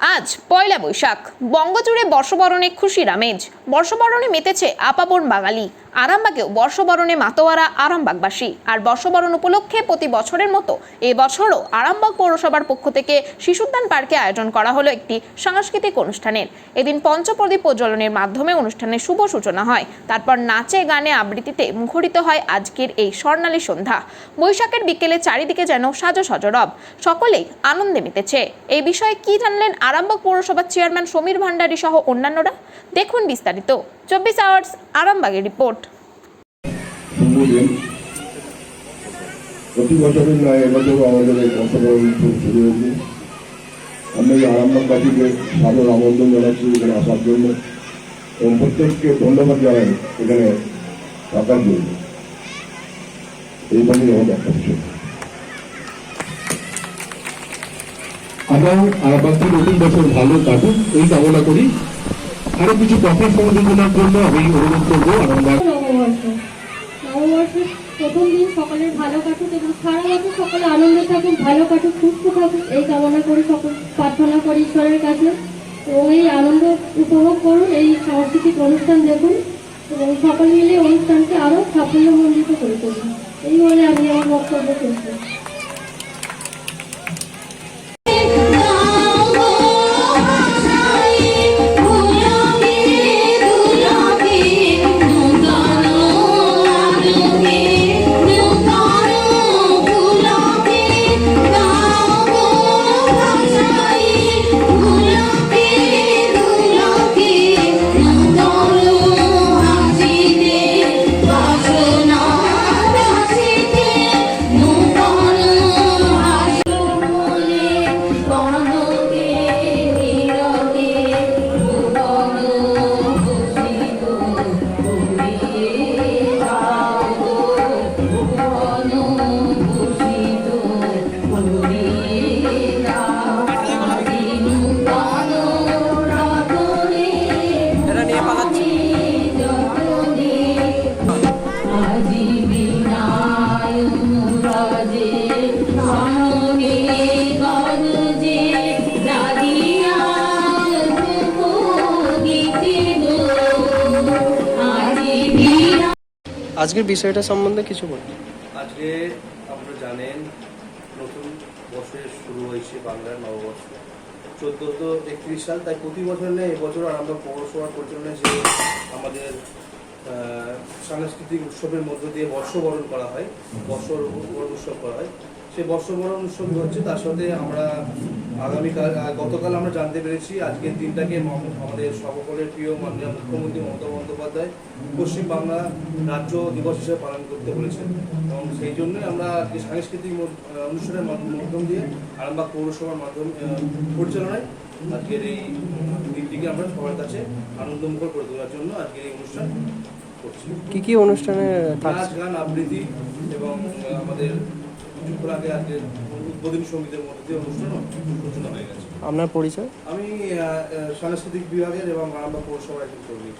আজ পয়লা বৈশাখ বঙ্গজুড়ে বর্ষবরণে খুশির আমেজ বর্ষবরণে মেতেছে আপাবন বাঙালি। আরামবাগেও বর্ষবরণে মাতোয়ারা আরামবাগবাসী। আর বর্ষবরণ উপলক্ষে প্রতি বছরের মতো এবছরও আরামবাগ পৌরসভার পক্ষ থেকে শিশুদ্যান পার্কে আয়োজন করা হলো একটি সাংস্কৃতিক অনুষ্ঠানের। এদিন পঞ্চপ্রদীপ প্রজ্বলনের মাধ্যমে অনুষ্ঠানের শুভ সূচনা হয়। তারপর নাচে গানে আবৃত্তিতে মুখরিত হয় আজকের এই স্বর্ণালী সন্ধ্যা। বৈশাখের বিকেলে চারিদিকে যেন সাজো সজরব সকলেই আনন্দে মেতেছে। এই বিষয়ে কি জানলেন আরামবাগ পৌরসভার চেয়ারম্যান সমীর ভান্ডারী সহ অন্যান্যরা? দেখুন বিস্তারিত। চব্বিশ আওয়ার্স আরামবাগের রিপোর্ট। প্রতি বছরের নয় এবছরও আমাদের এই উৎসব শুরু হয়েছে। আমি আরামবাগবাসীকে সাদর আমন্ত্রণ জানাচ্ছি এখানে আসার জন্য এবং প্রত্যেককে ধন্যবাদ জানাই এখানে থাকার জন্য। এইভাবেই আমাদের একটা বিষয় আগাম আরামবাগকে নতুন বছর ভালো কাটুক, এই কামনা করি। আরও কিছু কথা সংযোজনার জন্য আমি অনুরোধ করব। নববর্ষ প্রথম দিন সকলের ভালো কাটুক এবং সারা বছর সকলে আনন্দে থাকুক, ভালো কাটুক, সুস্থ থাকুক। এই কামনা করি সকল প্রার্থনা করি ঈশ্বরের কাছে। এবং এই আনন্দ উপভোগ করুন, এই সাংস্কৃতিক অনুষ্ঠান দেখুন। এবং সকল মিলে অনুষ্ঠানকে আরও সাফল্যমণ্ডিত করে তুলুন। এই বলে আমি আমার বক্তব্য করছি। আজকের বিষয়টা সম্বন্ধে কিছু বলুন আজকে আপনারা জানেন, নতুন বছরের শুরু হয়েছে বাংলার নববর্ষ। চোদ্দোশো একত্রিশ সাল, তাই প্রতি বছর নেই এবছর আমরা পৌরসভার পরিচালনায় যে আমাদের সাংস্কৃতিক উৎসবের মধ্য দিয়ে বর্ষবরণ করা হয়, বর্ষবরণ উৎসব করা হয় সেই বর্ষবরণ উৎসবই হচ্ছে তার সাথে আমরা আগামীকাল গতকাল আমরা জানতে পেরেছি আজকের দিনটাকে আমাদের সকলের প্রিয় মাননীয় মুখ্যমন্ত্রী মমতা বন্দ্যোপাধ্যায় পশ্চিম বাংলা রাজ্য দিবস হিসেবে পালন করতে বলেছেন। এবং সেই জন্যই আমরা আজকে সাংস্কৃতিক অনুষ্ঠানের মাধ্যম মাধ্যম দিয়ে আরামবাগ পৌরসভার মাধ্যম পরিচালনায় আজকের এই দিনটিকে আমরা সবার কাছে আনন্দমুখর করে তোলার জন্য আজকের এই অনুষ্ঠান করছি। কি কি অনুষ্ঠানে নাচ গান আবৃত্তি এবং আমাদের কিছুক্ষণ আগে আজকের উদ্বোধনী সঙ্গীতের মধ্যে দিয়ে অনুষ্ঠান সূচনা হয়ে গেছে আপনার পরিচয়? আমি সাংস্কৃতিক বিভাগের এবং আরামবাগ পৌরসভার একজন কর্মী।